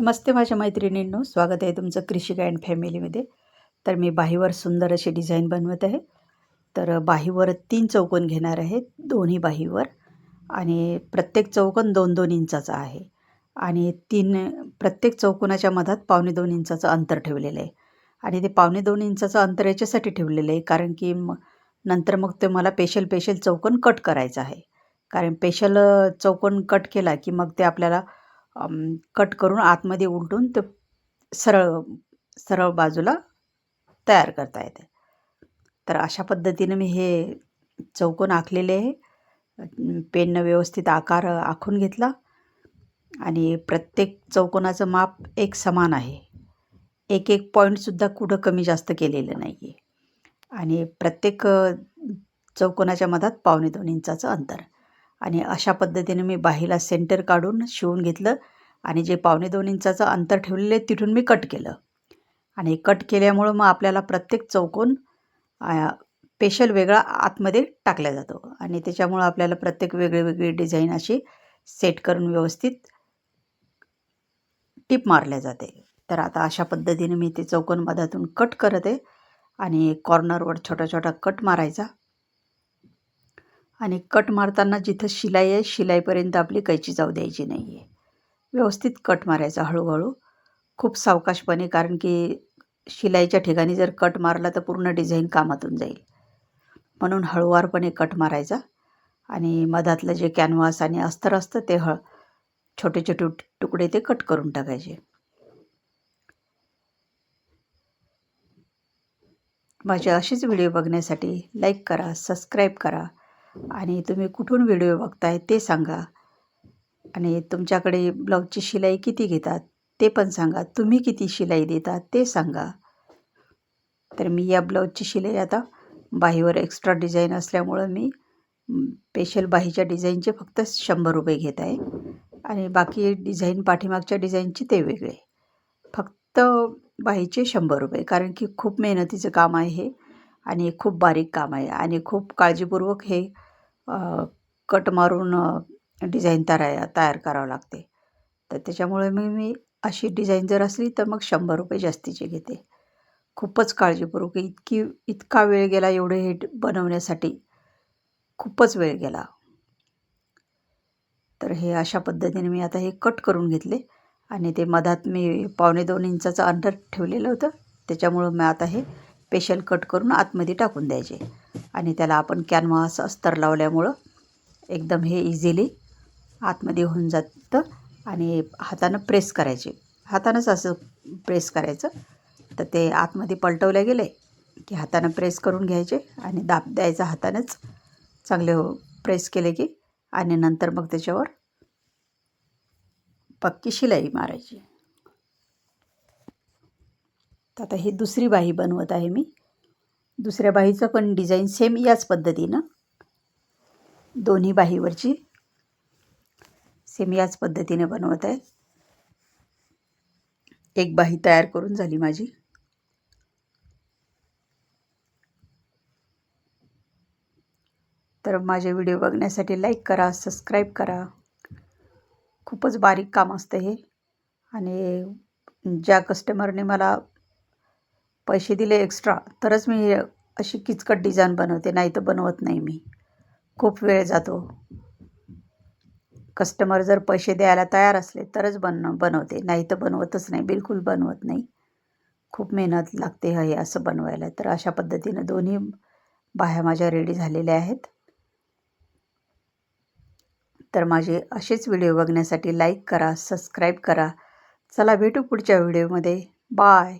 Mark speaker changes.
Speaker 1: नमस्ते माझ्या मैत्रिणींनो. स्वागत आहे तुमचं कृषिका अँड फॅमिलीमध्ये. तर मी बाहीवर सुंदर अशी डिझाईन बनवत आहे. तर बाहीवर तीन चौकोन घेणार आहे दोन्ही बाहीवर. आणि प्रत्येक चौकोन दोन दोन इंचाचा आहे. आणि तीन प्रत्येक चौकोनाच्या मधात पावणे दोन इंचाचं अंतर ठेवलेलं आहे. आणि ते पावणे दोन इंचाचं अंतर याच्यासाठी ठेवलेलं आहे कारण की मग नंतर मग ते मला पेशल पेशल चौकोन कट करायचं आहे. कारण पेशल चौकोन कट केला की मग ते आपल्याला कट करून आतमध्ये उलटून ते सरळ सरळ बाजूला तयार करता येते. तर अशा पद्धतीनं मी हे चौकोन आखलेले आहे. पेननं व्यवस्थित आकार आखून घेतला आणि प्रत्येक चौकोनाचं माप एक समान आहे. एक एक पॉईंटसुद्धा कुठं कमी जास्त केलेलं नाही आहे आणि प्रत्येक चौकोनाच्या मधात पावणे दोन इंचाचं अंतर. आणि अशा पद्धतीने मी बाहीला सेंटर काढून शिवून घेतलं आणि जे पावणे दोन इंचाचं अंतर ठेवलेलं आहे तिथून मी कट केलं. आणि कट केल्यामुळं मग आपल्याला प्रत्येक चौकोन पेशल वेगळा आतमध्ये टाकला जातो. आणि त्याच्यामुळं आपल्याला प्रत्येक वेगळी वेगळी डिझाईन अशी सेट करून व्यवस्थित टिप मारल्या जाते. तर आता अशा पद्धतीने मी ते चौकोन मधातून कट करत आहे आणि कॉर्नरवर छोटा छोटा कट मारायचा. आणि कट मारताना जिथं शिलाई आहे शिलाईपर्यंत आपली कैची जाऊ द्यायची नाही आहे व्यवस्थित कट मारायचा हळूहळू. खूप सावकाशपणे कारण की शिलाईच्या ठिकाणी जर कट मारला तर पूर्ण डिझाईन कामातून जाईल. म्हणून हळूवारपणे कट मारायचा आणि मधातलं जे कॅनव्हास आणि अस्तर असतं ते हळ छोटे छोटे तुकडे ते कट करून टाकायचे. माझे असेच व्हिडिओ बघण्यासाठी लाईक करा सबस्क्राईब करा. आणि तुम्ही कुठून व्हिडिओ बघताय ते सांगा. आणि तुमच्याकडे ब्लाऊजची शिलाई किती घेतात ते पण सांगा. तुम्ही किती शिलाई देतात ते सांगा. तर मी या ब्लाऊजची शिलाई आता बाहीवर एक्स्ट्रा डिझाईन असल्यामुळं मी स्पेशल बाहीच्या डिझाईनचे फक्त शंभर रुपये घेत आहे. आणि बाकी डिझाईन पाठीमागच्या डिझाईनचे ते वेगळे. फक्त बाहीचे शंभर रुपये कारण की खूप मेहनतीचं काम आहे हे. आणि खूप बारीक काम आहे. आणि खूप काळजीपूर्वक हे कट मारून डिझाईन तयार तयार करावं लागते. तर त्याच्यामुळे मी मी अशी डिझाईन जर असली तर मग शंभर रुपये जास्तीचे घेते. खूपच काळजीपूर्वक इतकी इतका वेळ गेला एवढे हे बनवण्यासाठी. खूपच वेळ गेला. तर हे अशा पद्धतीने मी आता हे कट करून घेतले आणि ते मधात मी पावणे दोन इंचाचं अंतर ठेवलेलं होतं. त्याच्यामुळं मी आता हे स्पेशल कट करून आतमध्ये टाकून द्यायचे. आणि त्याला आपण कॅनव्हास अस्तर लावल्यामुळं एकदम हे इझिली आतमध्ये होऊन जातं आणि हातानं प्रेस करायचे. हातानंच असं प्रेस करायचं. तर ते आतमध्ये पलटवले गेले की हातानं प्रेस करून घ्यायचे आणि दाब द्यायचा हातानंच. चांगले हो प्रेस केले की आणि नंतर मग त्याच्यावर पक्की शिलाई मारायची. तर आता ही दुसरी बाही बनवत आहे मी. दुसऱ्या बाहीचं पण डिझाईन सेम याच पद्धतीनं. दोन्ही बाहीवरची सेम याच पद्धतीने बनवत आहे. एक बाही तयार करून झाली माझी. तर माझे व्हिडिओ बघण्यासाठी लाईक करा सबस्क्राईब करा. खूपच बारीक काम असतं हे. आणि ज्या कस्टमरने मला पैसे दिले एक्स्ट्रा तरच मी अशी किचकट डिझाईन बनवते नाही तर बनवत नाही मी. खूप वेळ जातो. कस्टमर जर पैसे द्यायला तयार असले तरच बन बनवते. नाही तर बनवतच नाही. बिलकुल बनवत नाही. खूप मेहनत लागते हे असं बनवायला. तर अशा पद्धतीनं दोन्ही बाह्या माझ्या रेडी झालेल्या आहेत. तर माझे असेच व्हिडिओ बघण्यासाठी लाईक करा सबस्क्राईब करा. चला भेटू पुढच्या व्हिडिओमध्ये बाय